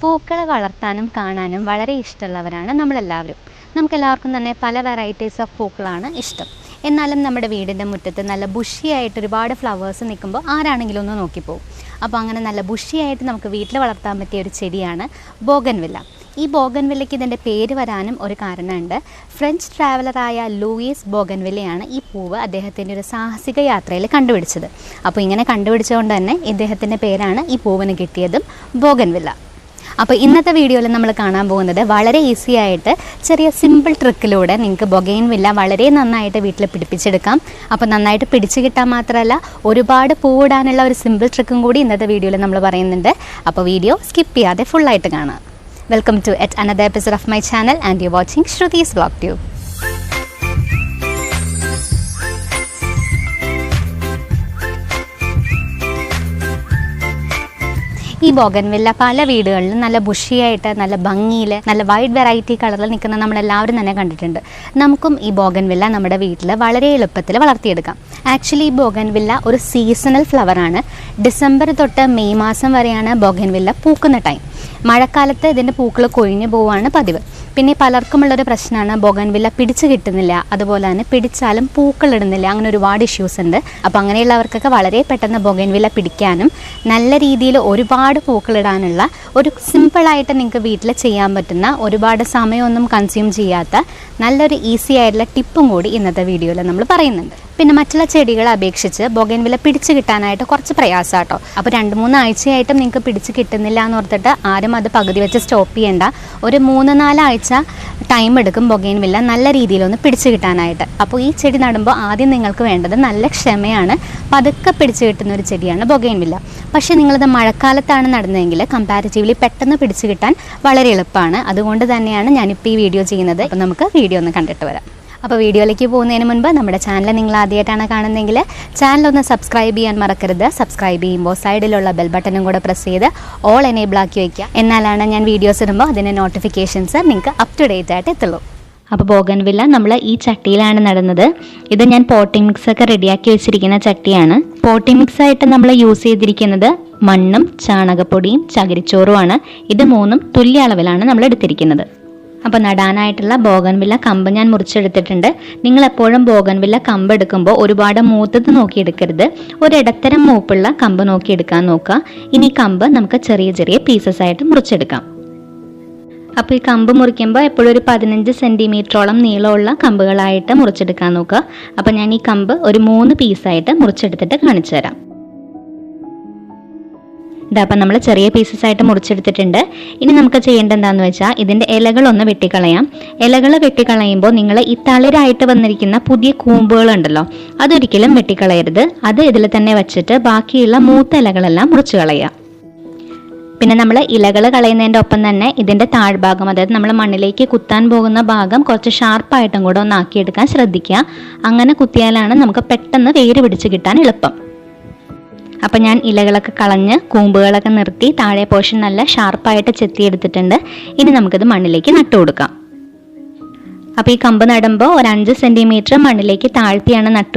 പൂക്കളെ വളർത്താനും കാണാനും വളരെ ഇഷ്ടമുള്ളവരാണ് നമ്മളെല്ലാവരും. നമുക്കെല്ലാവർക്കും തന്നെ പല വെറൈറ്റീസ് ഓഫ് പൂക്കളാണ് ഇഷ്ടം. എന്നാലും നമ്മുടെ വീടിന്റെ മുറ്റത്ത് നല്ല ബുഷിയായിട്ട് ഒരുപാട് ഫ്ലവേഴ്സ് നിൽക്കുമ്പോൾ ആരാണെങ്കിലും ഒന്ന് നോക്കിപ്പോവും. അപ്പോൾ അങ്ങനെ നല്ല ബുഷിയായിട്ട് നമുക്ക് വീട്ടിൽ വളർത്താൻ പറ്റിയ ഒരു ചെടിയാണ് ബോഗൻവില്ല ഈ ബോഗൻവില്ലയ്ക്ക് ഇതിന്റെ പേര് വരാനും ഒരു കാരണമുണ്ട്. ഫ്രഞ്ച് ട്രാവലറായ ലൂയിസ് ബോഗൻവില്ലയാണ് ഈ പൂവ് അദ്ദേഹത്തിന്റെ ഒരു സാഹസിക യാത്രയിൽ കണ്ടുപിടിച്ചത്. അപ്പോൾ ഇങ്ങനെ കണ്ടുപിടിച്ചുകൊണ്ട് തന്നെ ഇദ്ദേഹത്തിന്റെ പേരാണ് ഈ പൂവിന് കിട്ടിയതും ബോഗൻവില്ല അപ്പോൾ ഇന്നത്തെ വീഡിയോയിൽ നമ്മൾ കാണാൻ പോകുന്നത് വളരെ ഈസി ആയിട്ട് ചെറിയ സിമ്പിൾ ട്രിക്കിലൂടെ നിങ്ങൾക്ക് ബൊഗൈൻ വില്ല വളരെ നന്നായിട്ട് വീട്ടിൽ പിടിപ്പിച്ചെടുക്കാം. അപ്പോൾ നന്നായിട്ട് പിടിച്ചു കിട്ടാൻ മാത്രമല്ല ഒരുപാട് പൂവിടാനുള്ള ഒരു സിമ്പിൾ ട്രിക്കും കൂടി ഇന്നത്തെ വീഡിയോയിൽ നമ്മൾ പറയുന്നുണ്ട്. അപ്പോൾ വീഡിയോ സ്കിപ്പ് ചെയ്യാതെ ഫുള്ളായിട്ട് കാണാം. Welcome to yet another episode of my channel and you watching Shruti's blog tube ഈ ബോഗൻവില്ല പല വീടുകളിലും നല്ല ബുഷിയായിട്ട് നല്ല ഭംഗിയിൽ നല്ല വൈഡ് വെറൈറ്റി കളറിൽ നിൽക്കുന്ന നമ്മളെല്ലാവരും തന്നെ കണ്ടിട്ടുണ്ട്. നമുക്കും ഈ ബോഗൻവില്ല നമ്മുടെ വീട്ടിൽ വളരെ എളുപ്പത്തിൽ വളർത്തിയെടുക്കാം. ആക്ച്വലി ഈ ബോഗൻവില്ല ഒരു സീസണൽ ഫ്ലവറാണ് ഡിസംബർ തൊട്ട് മെയ് മാസം വരെയാണ് ബോഗൻവില്ല പൂക്കുന്ന ടൈം മഴക്കാലത്ത് ഇതിന്റെ പൂക്കൾ കൊഴിഞ്ഞു പോവുകയാണ് പതിവ്. പിന്നെ പലർക്കുമുള്ളൊരു പ്രശ്നമാണ് ബോഗൻവില്ല പിടിച്ചു കിട്ടുന്നില്ല. അതുപോലെ തന്നെ പിടിച്ചാലും പൂക്കൾ ഇടുന്നില്ല. അങ്ങനെ ഒരുപാട് ഇഷ്യൂസ് ഉണ്ട്. അപ്പോൾ അങ്ങനെയുള്ളവർക്കൊക്കെ വളരെ പെട്ടെന്ന് ബോഗൻവില്ല പിടിക്കാനും നല്ല രീതിയിൽ ഒരുപാട് പൂക്കളിടാനുള്ള ഒരു സിമ്പിളായിട്ട് നിങ്ങൾക്ക് വീട്ടിൽ ചെയ്യാൻ പറ്റുന്ന ഒരുപാട് സമയമൊന്നും കൺസ്യൂം ചെയ്യാത്ത നല്ലൊരു ഈസി ആയിട്ടുള്ള ടിപ്പും കൂടി ഇന്നത്തെ വീഡിയോയിൽ നമ്മൾ പറയുന്നുണ്ട്. പിന്നെ മറ്റുള്ള ചെടികളെ അപേക്ഷിച്ച് ബൊഗൻവില പിടിച്ചു കിട്ടാനായിട്ട് കുറച്ച് പ്രയാസമാട്ടോ അപ്പോൾ രണ്ട് മൂന്ന് ആഴ്ചയായിട്ടും നിങ്ങൾക്ക് പിടിച്ച് കിട്ടുന്നില്ല എന്ന് ഓർത്തിട്ട് ആരും അത് പകുതി വെച്ച് സ്റ്റോപ്പ് ചെയ്യേണ്ട. ഒരു മൂന്ന് നാലാഴ്ച ടൈം എടുക്കും ബൊഗൈൻവില്ല നല്ല രീതിയിലൊന്ന് പിടിച്ച് കിട്ടാനായിട്ട്. അപ്പോൾ ഈ ചെടി നടുമ്പോൾ ആദ്യം നിങ്ങൾക്ക് വേണ്ടത് നല്ല ക്ഷമയാണ്. പതുക്കെ പിടിച്ച് കിട്ടുന്ന ഒരു ചെടിയാണ് ബൊഗൈൻവില്ല പക്ഷേ നിങ്ങളിത് മഴക്കാലത്താണ് നടുന്നതെങ്കിൽ കമ്പാരിറ്റീവ്ലി പെട്ടെന്ന് പിടിച്ച് കിട്ടാൻ വളരെ എളുപ്പമാണ്. അതുകൊണ്ട് തന്നെയാണ് ഞാനിപ്പോൾ ഈ വീഡിയോ ചെയ്യുന്നത്. അപ്പോൾ നമുക്ക് വീഡിയോ ഒന്ന് കണ്ടിട്ട് വരാം. അപ്പോൾ വീഡിയോയിലേക്ക് പോകുന്നതിന് മുൻപ് നമ്മുടെ ചാനൽ നിങ്ങൾ ആദ്യമായിട്ടാണ് കാണുന്നതെങ്കിൽ ചാനൽ ഒന്ന് സബ്സ്ക്രൈബ് ചെയ്യാൻ മറക്കരുത്. സബ്സ്ക്രൈബ് ചെയ്യുമ്പോൾ സൈഡിലുള്ള ബെൽ ബട്ടണും കൂടെ പ്രസ് ചെയ്ത് ഓൾ എനേബിൾ ആക്കി വയ്ക്കുക എന്നാലാണ് ഞാൻ വീഡിയോസ് ഇടുമ്പോൾ അതിന്റെ നോട്ടിഫിക്കേഷൻസ് നിങ്ങൾക്ക് അപ് ടു ഡേറ്റ് ആയിട്ട് എത്തുള്ളൂ. അപ്പോൾ ബോഗൻവില്ല നമ്മൾ ഈ ചട്ടിയിലാണ് നടുന്നത്. ഇത് ഞാൻ പോട്ടിംഗ് മിക്സ് ഒക്കെ റെഡിയാക്കി വെച്ചിരിക്കുന്ന ചട്ടിയാണ്. പോട്ടിംഗ് മിക്സ് ആയിട്ട് നമ്മൾ യൂസ് ചെയ്തിരിക്കുന്നത് മണ്ണും ചാണകപ്പൊടിയും ചകിരിച്ചോറുമാണ് ഇത് മൂന്നും തുല്യ അളവിലാണ് നമ്മൾ എടുത്തിരിക്കുന്നത്. അപ്പോൾ നടാനായിട്ടുള്ള ബോഗൻവില്ല കമ്പ് ഞാൻ മുറിച്ചെടുത്തിട്ടുണ്ട്. നിങ്ങൾ എപ്പോഴും ബോഗൻവില്ല കമ്പ് എടുക്കുമ്പോൾ ഒരുപാട് മൂത്തത് നോക്കി എടുക്കരുത് ഒരു ഇടത്തരം മൂപ്പുള്ള കമ്പ് നോക്കി എടുക്കാൻ നോക്കുക. ഇനി കമ്പ് നമുക്ക് ചെറിയ ചെറിയ പീസസ് ആയിട്ട് മുറിച്ചെടുക്കാം. അപ്പോൾ ഈ കമ്പ് മുറിക്കുമ്പോൾ എപ്പോഴും ഒരു പതിനഞ്ച് സെന്റിമീറ്ററോളം നീളമുള്ള കമ്പുകളായിട്ട് മുറിച്ചെടുക്കാൻ നോക്കുക. അപ്പോൾ ഞാൻ ഈ കമ്പ് ഒരു മൂന്ന് പീസായിട്ട് മുറിച്ചെടുത്തിട്ട് കാണിച്ചു തരാം ഇതാ അപ്പം നമ്മൾ ചെറിയ പീസസ് ആയിട്ട് മുറിച്ചെടുത്തിട്ടുണ്ട്. ഇനി നമുക്ക് ചെയ്യേണ്ടത് എന്താണെന്ന് വെച്ചാൽ ഇതിന്റെ ഇലകളൊന്ന് വെട്ടിക്കളയാം. ഇലകൾ വെട്ടിക്കളയുമ്പോൾ നിങ്ങൾ ഈ തളിരായിട്ട് വന്നിരിക്കുന്ന പുതിയ കൂമ്പുകളുണ്ടല്ലോ അതൊരിക്കലും വെട്ടിക്കളയരുത്. അത് ഇതിൽ തന്നെ വെച്ചിട്ട് ബാക്കിയുള്ള മൂത്ത ഇലകളെല്ലാം മുറിച്ച് കളയുക പിന്നെ നമ്മൾ ഇലകൾ കളയുന്നതിന്റെ ഒപ്പം തന്നെ ഇതിന്റെ താഴ്ഭാഗം അതായത് നമ്മൾ മണ്ണിലേക്ക് കുത്താൻ പോകുന്ന ഭാഗം കുറച്ച് ഷാർപ്പായിട്ടും കൂടെ ഒന്ന് ആക്കിയെടുക്കാൻ ശ്രദ്ധിക്കുക. അങ്ങനെ കുത്തിയാലാണ് നമുക്ക് പെട്ടെന്ന് വേര് പിടിച്ച് കിട്ടാൻ എളുപ്പം. അപ്പം ഞാൻ ഇലകളൊക്കെ കളഞ്ഞ് കൂമ്പുകളൊക്കെ നിർത്തി താഴെ പോർഷൻ നല്ല ഷാർപ്പായിട്ട് ചെത്തിയെടുത്തിട്ടുണ്ട്. ഇനി നമുക്കിത് മണ്ണിലേക്ക് നട്ടു കൊടുക്കാം. അപ്പോൾ ഈ കമ്പ് നടുമ്പോൾ ഒരു അഞ്ച് സെന്റിമീറ്റർ മണ്ണിലേക്ക് താഴ്ത്തിയാണ് നട്ടു